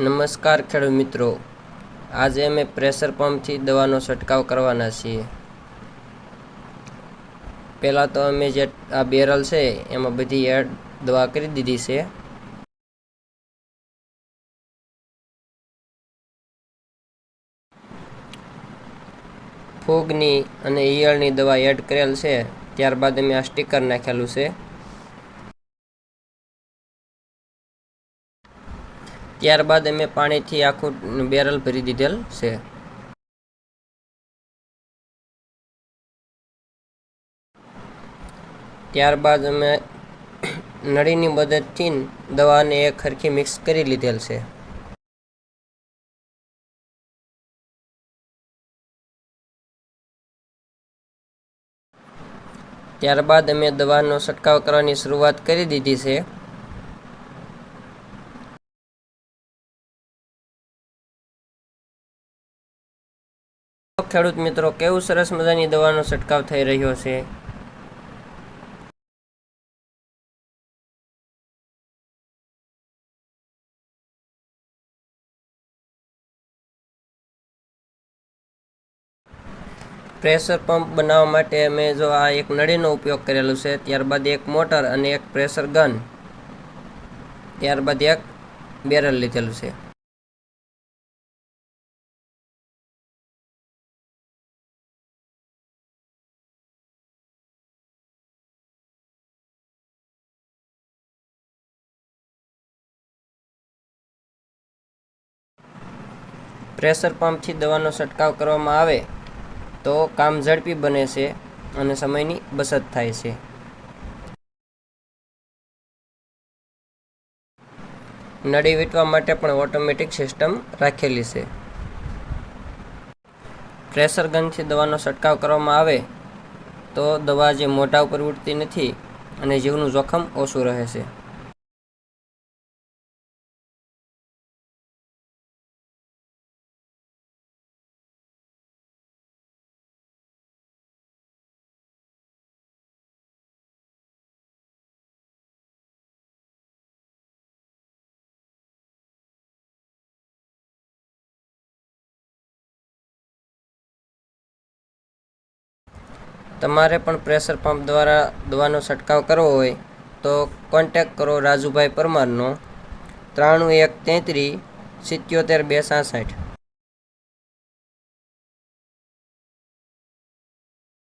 નમસ્કાર ખેડૂત મિત્રો. આજે અમે પ્રેશર પંપથી દવાનો છંટકાવ કરવાના છીએ. પહેલાં તો અમે જે આ બેરલ છે, એમાં બધી એડ દવા કરી દીધી છે. ફૂગની અને ઈયળની દવા એડ કરેલ છે, ત્યારબાદ અમે આ સ્ટીકર નાખેલું છે. ત્યારબાદ અમે પાણીથી આખું બેરલ ભરી દીધેલ છે. ત્યારબાદ અમે નળીની મદદથી દવાને એક ખરખી મિક્સ કરી લીધેલ છે. ત્યારબાદ અમે દવાનો છંટકાવ કરવાની શરૂઆત કરી દીધી છે. ખેડૂત મિત્રો, કેવું સરસ મજાની દવાનો છંટકાવ થઈ રહ્યો છે? પ્રેશર પંપ બનાવવા માટે અમે જો આ એક નળીનો ઉપયોગ કરેલો છે, ત્યારબાદ એક મોટર અને એક પ્રેશર ગન, ત્યારબાદ એક બેરલ લીધેલું છે. પ્રેશર પંપથી દવાનો છંટકાવ કરવામાં આવે તો કામ ઝડપી બને છે અને સમયની બચત થાય છે. નળી વીંટવા માટે પણ ઓટોમેટિક સિસ્ટમ રાખેલી છે. પ્રેશર ગનથી દવાનો છંટકાવ કરવામાં આવે તો દવા જે મોઢા ઉપર ઉડતી નથી અને જીવનું જોખમ ઓછું રહે છે. તમારે પણ પ્રેશર પંપ દ્વારા દવાનો છંટકાવ કરવો હોય તો કોન્ટેક કરો રાજુભાઈ પરમારનો ત્રાણું એક તેત્રીસ સિત્યોતેર બે સાસઠ.